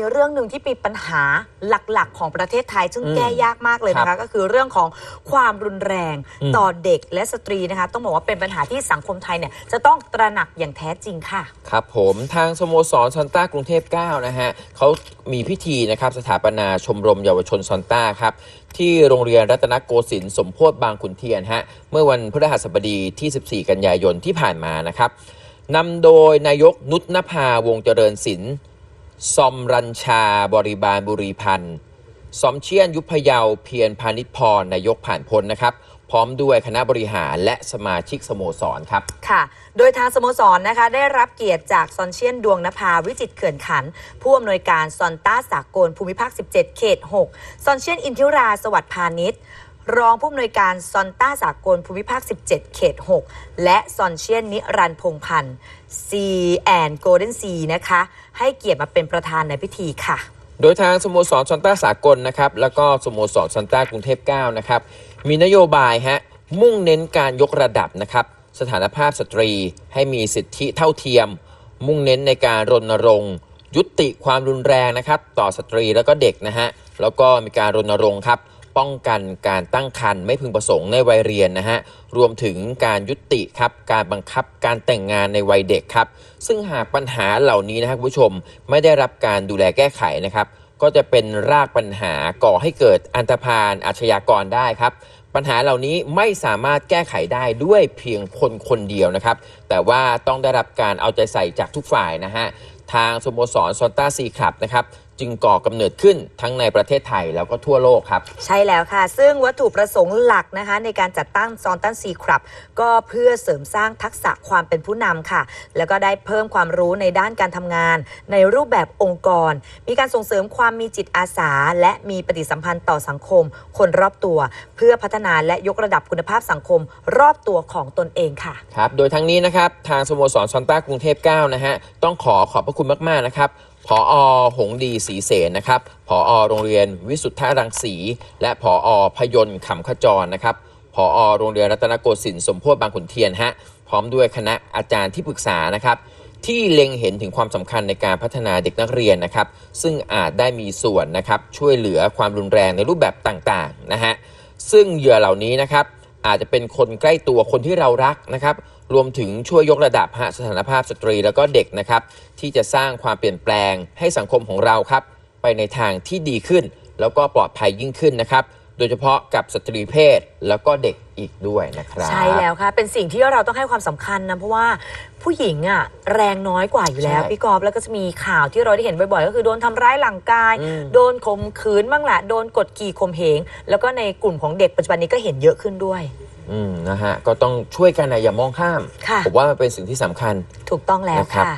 มีเรื่องหนึ่งที่เป็นปัญหาหลักๆ ของประเทศไทย ซึ่งอืมแก้ยากมากเลยนะครัคะบก็คือเรื่องของความรุนแรงอืม ต่อเด็กและสตรีนะคะ ต้องบอกว่าเป็นปัญหาที่สังคมไทยเนี่ยจะต้องตระหนักอย่างแท้จริงค่ะ ครับผมทางสโมสรซอนต้ากรุงเทพ9นะฮะเขามีพิธีนะครับสถาปนาชมรมเยาวชนซอนต้าครับที่โรงเรียนรัตนโกสินทร์สมโพธิบางขุนเทียนฮะเมื่อวันพฤหัสบดีที่ 14 กันยายนที่ผ่านมานะครับนำโดยนายกนุชนภาวงศ์เจริญศิลป์ ซอมรัญชาบริบาลบุรีพันธ์สมเชียนยุพเยาวเพียรพาณิชพรนายกผ่านพ้นนะครับ พร้อมด้วยคณะบริหารและสมาชิกสโมสรครับ ค่ะ โดยทางสโมสรนะคะ ได้รับเกียรติจากซอนเชียนดวงนภาวิจิตรเขื่อนขัน ผู้อำนวยการซอนต้าสากลภูมิภาค 17 เขต 6 ซอนเชียนอินทิราสวัสดิ์พาณิชย์ รองผู้อำนวยการซอนต้าสากลภูมิภาค 17 เขต 6 และซอนเชียนนิรันพงพันธ์ซีแอนโกลเด้นซีนะคะ ให้เกียรติมาเป็นประธานในพิธีค่ะ โดยทางสโมสรซอนต้าสากลนะครับแล้วก็สโมสรซอนต้ากรุงเทพ9นะครับมีนโยบายฮะมุ่งเน้นการยกระดับนะครับสถานภาพสตรีให้มีสิทธิเท่าเทียม มุ่งเน้นในการรณรงค์ยุติความรุนแรงนะครับ ต่อสตรีแล้วก็เด็กนะฮะแล้วก็มีการรณรงค์ครับ ป้องกันการตั้งครรภ์ไม่พึงประสงค์ในวัยเรียนนะฮะรวมถึงการยุติครับการบังคับการแต่งงานในวัยเด็กครับ ซึ่งหากปัญหาเหล่านี้นะครับคุณผู้ชมไม่ได้รับการดูแลแก้ไขนะครับ ก็จะเป็นรากปัญหาก่อให้เกิดอันธพาลอาชญากรได้ครับปัญหาเหล่านี้ไม่สามารถแก้ไขได้ด้วยเพียงคนคนเดียวนะครับ แต่ว่าต้องได้รับการเอาใจใส่จากทุกฝ่ายนะฮะ ทางสโมสรซอนต้าซีคลับนะครับ จึงก่อกำเนิดขึ้นทั้งในประเทศไทยแล้วก็ทั่วโลกครับ ใช่แล้วค่ะ ซึ่งวัตถุประสงค์หลักนะคะ ในการจัดตั้งซอนตันซีครับก็เพื่อเสริมสร้างทักษะความเป็นผู้นำค่ะ แล้วก็ได้เพิ่มความรู้ในด้านการทำงาน ในรูปแบบองค์กร มีการส่งเสริมความมีจิตอาสา และมีปฏิสัมพันธ์ต่อสังคม คนรอบตัว เพื่อพัฒนาและยกระดับคุณภาพสังคม รอบตัวของตนเองค่ะครับโดยทั้งนี้นะครับทางสโมสรซอนต้ากรุงเทพ9นะฮะต้องขอขอบพระคุณมากๆนะครับ ผออหงดีศรีเสนนะครับผออโรงเรียนวิสุทธารังสี และผออพยนต์ขำขจรนะครับผออโรงเรียนรัตนโกสินทร์สมโพธิบางขุนเทียนฮะพร้อมด้วยคณะอาจารย์ที่ปรึกษานะครับที่เล็งเห็นถึงความสำคัญในการพัฒนาเด็กนักเรียนนะครับ ซึ่งอาจได้มีส่วนนะครับช่วยเหลือความรุนแรงในรูปแบบต่างๆนะฮะซึ่งเหยื่อเหล่านี้นะครับอาจจะเป็นคนใกล้ตัวคนที่เรารักนะครับ รวมถึงช่วยยกระดับฮะสถานภาพสตรีแล้วก็เด็กนะครับที่จะสร้างความเปลี่ยนแปลงให้สังคมของเราครับ ไปในทางที่ดีขึ้น แล้วก็ปลอดภัยยิ่งขึ้นนะครับ โดยเฉพาะกับสตรีเพศแล้วก็เด็กอีกด้วยนะครับ ใช่แล้วค่ะ เป็นสิ่งที่เราต้องให้ความสำคัญนะ เพราะว่าผู้หญิงอะแรงน้อยกว่าอยู่แล้วใช่พี่กอฟแล้วก็จะมีข่าวที่เราได้เห็นบ่อยๆ ก็คือโดนทำร้ายหลังกายอืมโดนข่มขืนบ้างแหละโดนกดขี่ข่มเหงแล้วก็ในกลุ่มของเด็กปัจจุบันนี้ก็เห็นเยอะขึ้นด้วย อืมนะฮะก็ต้องช่วยกันนะอย่ามองข้ามค่ะ ผมว่ามันเป็นสิ่งที่สำคัญ ถูกต้องแล้วนะครับ ค่ะ